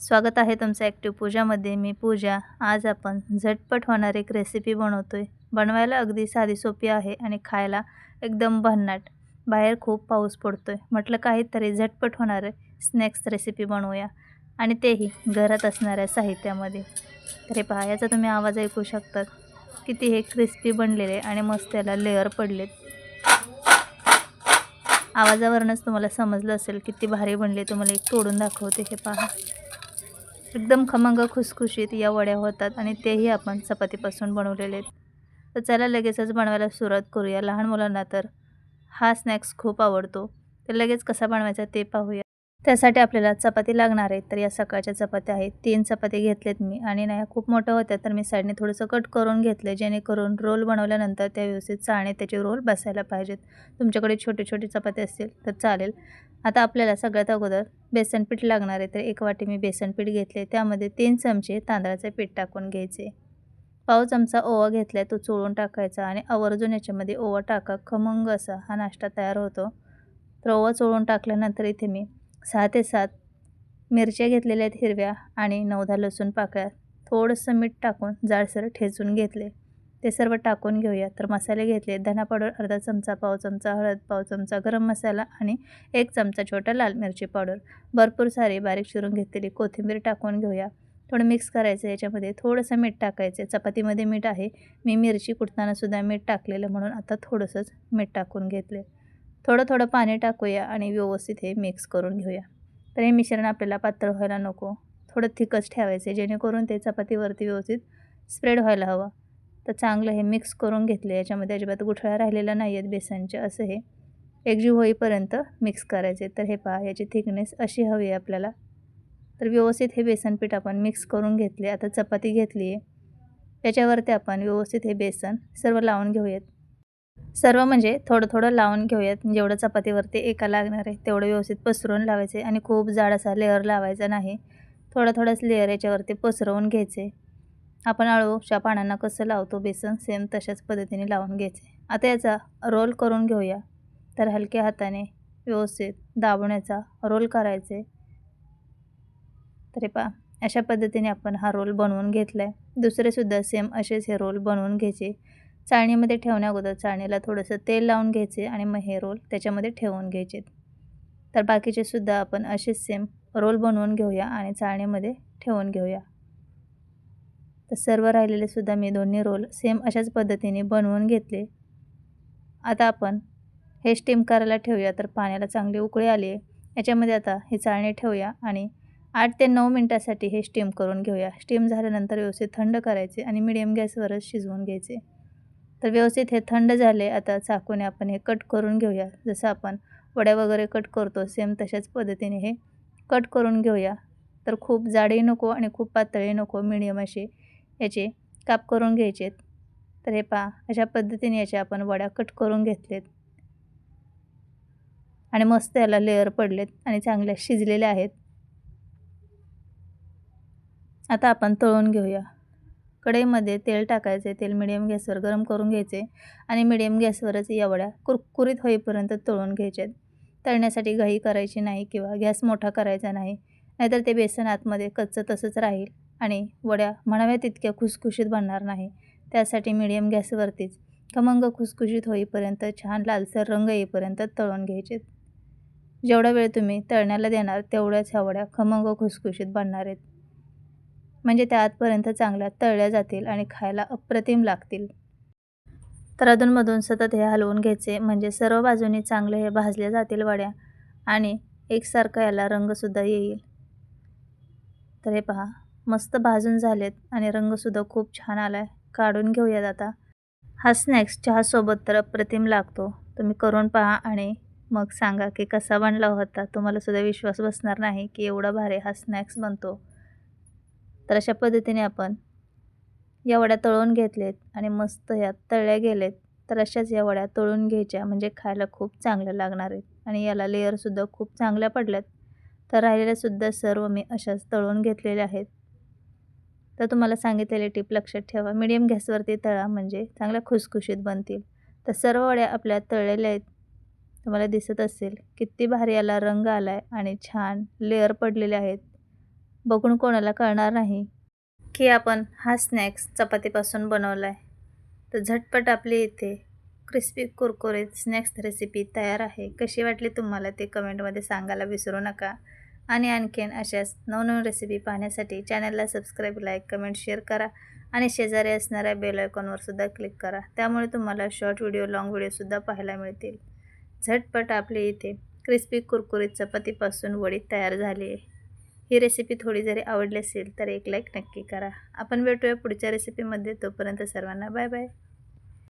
स्वागत आहे तुमचं ॲक्टिव्ह पूजामध्ये. मी पूजा. आज आपण झटपट होणारी एक रेसिपी बनवतो आहे बनवायला अगदी साधी सोपी आहे आणि खायला एकदम भन्नाट. बाहेर खूप पाऊस पडतो आहे म्हटलं काहीतरी झटपट होणारे स्नॅक्स रेसिपी बनवूया. आणि तेही घरात असणाऱ्या साहित्यामध्ये. तरी पहा याचा तुम्ही आवाज ऐकू शकतात. किती हे क्रिस्पी बनलेले आणि मस्त त्याला लेअर पडलेत. आवाजावरूनच तुम्हाला समजलं असेल किती भारी बनले. तुम्हाला एक तोडून दाखवते. हे पहा. एकदम खमंग खुसखुशीत या वड्या होतात आणि तेही आपण चपातीपासून बनवलेले आहेत. तर चला लगेचच बनवायला सुरुवात करूया. लहान मुलांना तर हा स्नॅक्स खूप आवडतो. तर लगेच कसा बनवायचा ते पाहूया. त्यासाठी आपल्याला चपाती लागणार आहे. तर या सकाळच्या चपात्या आहेत. तीन चपाती घेतलेत मी आणि नाही खूप मोठ्या होत्या. तर मी साईडने थोडंसं कट करून घेतले जेणेकरून रोल बनवल्यानंतर त्या व्यवस्थित चाळणे त्याचे रोल बसायला पाहिजेत. तुमच्याकडे छोटे छोटे चपाती असतील तर चालेल. आता आपल्याला सगळ्यात अगोदर बेसनपीठ लागणार आहे. तर एक वाटी मी बेसन पीठ घेतले त्यामध्ये तीन चमचे तांदळाचे पीठ टाकून घ्यायचे. पाव चमचा ओवा घेतला तो चोळून टाकायचा आणि आवर्जून याच्यामध्ये ओवा टाका. खमंग असा हा नाश्ता तयार होतो. तर ओवा चोळून टाकल्यानंतर इथे मी सहा ते सात मिरच्या घेतलेल्या आहेत हिरव्या आणि नवधा लसूण पाकळ्या. थोडंसं मीठ टाकून जाडसर ठेचून घेतले. ते सर्व टाकून घेऊया. तर मसाले घेतले. धना पावडर अर्धा चमचा पाव चमचा हळद पाव चमचा गरम मसाला आणि एक चमचा छोटा लाल मिरची पावडर. भरपूर सारी बारीक चिरून घेतलेली कोथिंबीर टाकून घेऊया. थोडं मिक्स करायचं याच्यामध्ये. थोडंसं मीठ टाकायचं चपातीमध्ये मीठ आहे. मी मिरची कुटतानासुद्धा मीठ टाकलेलं म्हणून आता थोडंसंच मीठ टाकून घेतले. थोडं थोडं पाणी टाकूया आणि व्यवस्थित हे मिक्स करून घेऊया. तर हे मिश्रण आपल्याला पातळ व्हायला नको. थोडं थिकच ठेवायचं जेणेकरून ते चपातीवरती व्यवस्थित स्प्रेड व्हायला हवं. तर चांगलं हे मिक्स करून घेतले याच्यामध्ये अजिबात गुठळ्या राहिलेल्या नाही आहेत बेसनचे असं हे एकजीव होईपर्यंत मिक्स करायचे. तर हे पहा याची थिकनेस अशी हवी आहे आपल्याला. तर व्यवस्थित हे बेसन पीठ आपण मिक्स करून घेतले. आता चपाती घेतली आहे त्याच्यावरती आपण व्यवस्थित हे बेसन सर्व लावून घेऊयात. सर्व म्हणजे थोडं थोडं लावून घेऊयात. जेवढं चपातीवरती एका लागणार आहे तेवढं व्यवस्थित पसरवून लावायचे आणि खूप जाड असा लेअर लावायचा नाही. थोडा थोडाच लेअर याच्यावरती पसरवून घ्यायचे. आपण आळूच्या पानांना कसं लावतो बेसन सेम तशाच पद्धतीने लावून घ्यायचे. आता याचा रोल करून घेऊया. तर हलक्या हाताने व्यवस्थित दाबण्याचा रोल करायचे. तरी पा अशा पद्धतीने आपण हा रोल बनवून घेतला आहे दुसरेसुद्धा सेम असेच हे रोल बनवून घ्यायचे. चाळणीमध्ये ठेवण्या अगोदर चाळणीला थोडंसं तेल लावून घ्यायचे आणि मग हे रोल त्याच्यामध्ये ठेवून घ्यायचे. तर बाकीचे सुद्धा आपण असेच सेम रोल बनवून घेऊया आणि चाळणीमध्ये ठेवून घेऊया. तर सर्व राहिलेले सुद्धा मी दोन्ही रोल सेम अशाच पद्धतीने बनवून घेतले. आता आपण हे स्टीम करायला ठेवूया तर पाण्याला चांगली उकळी आली आहे. याच्यामध्ये आता हे चाळणी ठेवूया आणि आठ ते नऊ मिनटासाठी हे स्टीम करून घेऊया. स्टीम झाल्यानंतर व्यवस्थित थंड करायचे आणि मिडियम गॅसवरच शिजवून घ्यायचे. तर व्यवस्थित हे थंड झाले. आता चाकूने आपण हे कट करून घेऊया. जसं आपण वड्या वगैरे कट करतो सेम तशाच पद्धतीने हे कट करून घेऊया. तर खूप जाडही नको आणि खूप पातळही नको मिडियम असे याचे काप करून घ्यायचे. तर हे पहा अशा पद्धतीने याचे आपण वड्या कट करून घेतलेत. आणि मस्त याला लेअर पडलेत आणि चांगल्या शिजलेल्या आहेत. आता आपण तळून घेऊया. कढईमध्ये तेल टाकायचे तेल मिडियम गॅसवर गरम करून घ्यायचे आणि मिडियम गॅसवरच या वड्या कुरकुरीत होईपर्यंत तळून घ्यायचे. तळण्यासाठी घाई करायची नाही किंवा गॅस मोठा करायचा नाही नाहीतर ते बेसन आतमध्ये कच्चं तसंच राहील आणि वड्या म्हणाव्या तितक्या खुसखुशीत बनणार नाही. त्यासाठी मिडियम गॅसवरतीच खमंग खुसखुशीत होईपर्यंत छान लालसर रंग येईपर्यंत तळून घ्यायचे. जेवढा वेळ तुम्ही तळण्याला देणार तेवढ्याच ह्या वड्या खमंग खुसखुशीत बनणार आहेत. म्हणजे त्या आतपर्यंत चांगल्या तळल्या जातील आणि खायला अप्रतिम लागतील. तर अधूनमधून सतत हे हलवून घ्यायचे म्हणजे सर्व बाजूंनी चांगले हे भाजल्या जातील वड्या आणि एकसारखा याला रंगसुद्धा येईल. तर हे पहा मस्त भाजून झालेत आणि रंगसुद्धा खूप छान आला आहे काढून घेऊयात आता. हा स्नॅक्स चहासोबत तर अप्रतिम लागतो. तुम्ही करून पहा आणि मग सांगा की कसा बनला होता. तुम्हाला सुद्धा विश्वास बसणार नाही की एवढा भारी हा स्नॅक्स बनतो. तर अशा पद्धतीने आपण या वड्या तळून घेतलेत आणि मस्त ह्या तळल्या गेलेत. तर अशाच या वड्या तळून घ्यायच्या म्हणजे खायला खूप चांगल्या लागणार आहेत. आणि याला लेअरसुद्धा खूप चांगल्या पडल्यात. तर राहिलेल्यासुद्धा सर्व मी अशाच तळून घेतलेल्या आहेत. तर तुम्हाला सांगितलेले टीप लक्षात ठेवा. मिडियम गॅसवरती तळा म्हणजे चांगल्या खुसखुशीत बनतील. तर सर्व वड्या आपल्या तळलेल्या आहेत. तुम्हाला दिसत असेल किती भारी याला रंग आला आहे आणि छान लेअर पडलेले आहेत. बघून कोणाला कळणार नाही. की आपण हा स्नॅक्स चपातीपासून बनवला आहे तर झटपट आपली इथे क्रिस्पी कुरकुरीत स्नॅक्स रेसिपी तयार आहे. कशी वाटली तुम्हाला ते कमेंटमध्ये सांगायला विसरू नका. आणि आणखीन अशाच नवनवीन रेसिपी पाहण्यासाठी चॅनलला सबस्क्राईब लाईक कमेंट शेअर करा. आणि शेजारी असणाऱ्या बेल आयकॉनवर सुद्धा क्लिक करा. त्यामुळे तुम्हाला शॉर्ट व्हिडिओ लाँग व्हिडिओसुद्धा पाहायला मिळतील. झटपट आपले इथे क्रिस्पी कुरकुरीत चपातीपासून वडी तयार झाली आहे. ही रेसिपी थोडी जरी आवडली असेल तर एक लाईक नक्की करा. आपण भेटूया पुढच्या रेसिपीमध्ये तोपर्यंत सर्वांना बाय बाय